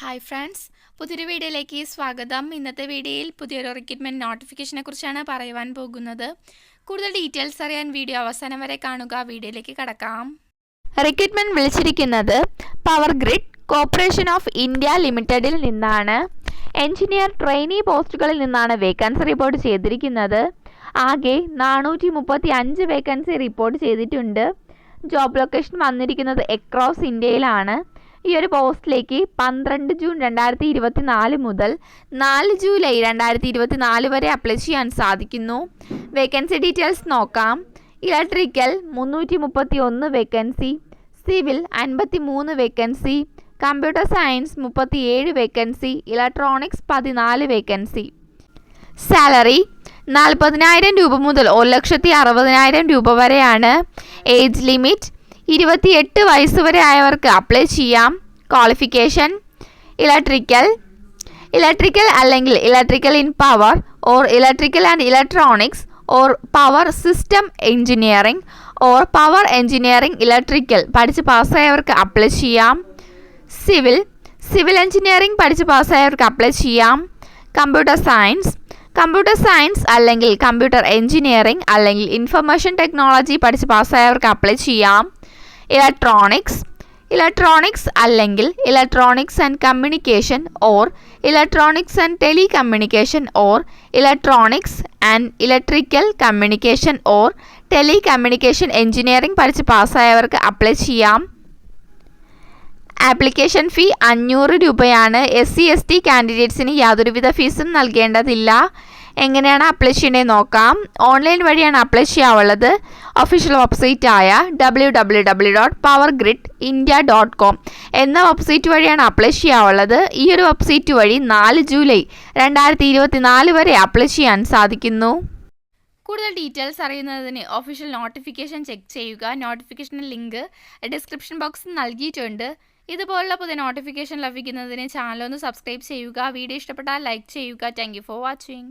Hi friends പുതിയൊരു വീഡിയോയിലേക്ക് സ്വാഗതം. ഇന്നത്തെ വീഡിയോയിൽ പുതിയൊരു റിക്രൂട്ട്മെന്റ് നോട്ടിഫിക്കേഷനെ കുറിച്ചാണ് പറയുവാൻ പോകുന്നത്. കൂടുതൽ ഡീറ്റെയിൽസ് അറിയാൻ വീഡിയോ അവസാനം വരെ കാണുക. വീഡിയോയിലേക്ക് കടക്കാം. റിക്രൂട്ട്മെന്റ് വിളിച്ചിരിക്കുന്നത് Power Grid Corporation of India ലിമിറ്റഡിൽ നിന്നാണ്. എഞ്ചിനീയർ ട്രെയിനി പോസ്റ്റുകളിൽ നിന്നാണ് വേക്കൻസി റിപ്പോർട്ട് ചെയ്തിരിക്കുന്നത്. ആകെ നാനൂറ്റി മുപ്പത്തി അഞ്ച് വേക്കൻസി റിപ്പോർട്ട് ചെയ്തിട്ടുണ്ട്. ജോബ് ലൊക്കേഷൻ വന്നിരിക്കുന്നത് എക്രോസ് ഇന്ത്യയിലാണ് ഈ ഒരു പോസ്റ്റിലേക്ക് പന്ത്രണ്ട് ജൂൺ രണ്ടായിരത്തി ഇരുപത്തി നാല് മുതൽ നാല് ജൂലൈ രണ്ടായിരത്തി ഇരുപത്തി നാല് വരെ അപ്ലൈ ചെയ്യാൻ സാധിക്കുന്നു. വേക്കൻസി ഡീറ്റെയിൽസ് നോക്കാം. ഇലക്ട്രിക്കൽ മുന്നൂറ്റി മുപ്പത്തി ഒന്ന് വേക്കൻസി സിവിൽ അൻപത്തി മൂന്ന് വേക്കൻസി കമ്പ്യൂട്ടർ സയൻസ് മുപ്പത്തി ഏഴ് വേക്കൻസി ഇലക്ട്രോണിക്സ് പതിനാല് വേക്കൻസി. സാലറി നാൽപ്പതിനായിരം രൂപ മുതൽ ഒരു ലക്ഷത്തി അറുപതിനായിരം രൂപ വരെയാണ്. ഏജ് ലിമിറ്റ് ഇരുപത്തിയെട്ട് വയസ്സ് വരെ ആയവർക്ക് അപ്ലൈ ചെയ്യാം. ക്വാളിഫിക്കേഷൻ ഇലക്ട്രിക്കൽ ഇലക്ട്രിക്കൽ അല്ലെങ്കിൽ electrical in power or electrical and electronics or power system engineering or power engineering electrical പഠിച്ച് പാസ്സായവർക്ക് അപ്ലൈ ചെയ്യാം. സിവിൽ സിവിൽ എഞ്ചിനീയറിംഗ് പഠിച്ച് പാസ്സായവർക്ക് അപ്ലൈ ചെയ്യാം. കമ്പ്യൂട്ടർ സയൻസ് കമ്പ്യൂട്ടർ സയൻസ് അല്ലെങ്കിൽ കമ്പ്യൂട്ടർ എഞ്ചിനീയറിംഗ് അല്ലെങ്കിൽ ഇൻഫർമേഷൻ ടെക്നോളജി പഠിച്ച് പാസ്സായവർക്ക് അപ്ലൈ ചെയ്യാം. ഇലക്ട്രോണിക്സ് ഇലക്ട്രോണിക്സ് അല്ലെങ്കിൽ electronics and communication or electronics and telecommunication or electronics and electrical communication or telecommunication engineering പഠിച്ച് പാസ്സായവർക്ക് അപ്ലൈ ചെയ്യാം. ആപ്ലിക്കേഷൻ ഫീ അഞ്ഞൂറ് രൂപയാണ്. എസ് സി എസ് ടി കാൻഡിഡേറ്റ്സിന് യാതൊരുവിധ ഫീസും നൽകേണ്ടതില്ല. എങ്ങനെയാണ് അപ്ലൈ ചെയ്യണേന്ന് നോക്കാം. ഓൺലൈൻ വഴിയാണ് അപ്ലൈ ചെയ്യാവുള്ളത്. ഒഫീഷ്യൽ വെബ്സൈറ്റ് ആയ W W W dot power grid India dot com എന്ന വെബ്സൈറ്റ് വഴിയാണ് അപ്ലൈ ചെയ്യാവുള്ളത്. ഈ ഒരു വെബ്സൈറ്റ് വഴി നാല് ജൂലൈ രണ്ടായിരത്തി ഇരുപത്തി നാല് വരെ അപ്ലൈ ചെയ്യാൻ സാധിക്കുന്നു. കൂടുതൽ ഡീറ്റെയിൽസ് അറിയുന്നതിന് ഒഫീഷ്യൽ നോട്ടിഫിക്കേഷൻ ചെക്ക് ചെയ്യുക. നോട്ടിഫിക്കേഷൻ ലിങ്ക് ഡിസ്ക്രിപ്ഷൻ ബോക്സിൽ നൽകിയിട്ടുണ്ട്. ഇതുപോലുള്ള പുതിയ നോട്ടിഫിക്കേഷൻ ലഭിക്കുന്നതിന് ചാനൽ ഒന്ന് സബ്സ്ക്രൈബ് ചെയ്യുക. വീഡിയോ ഇഷ്ടപ്പെട്ടാൽ ലൈക്ക് ചെയ്യുക. Thank for watching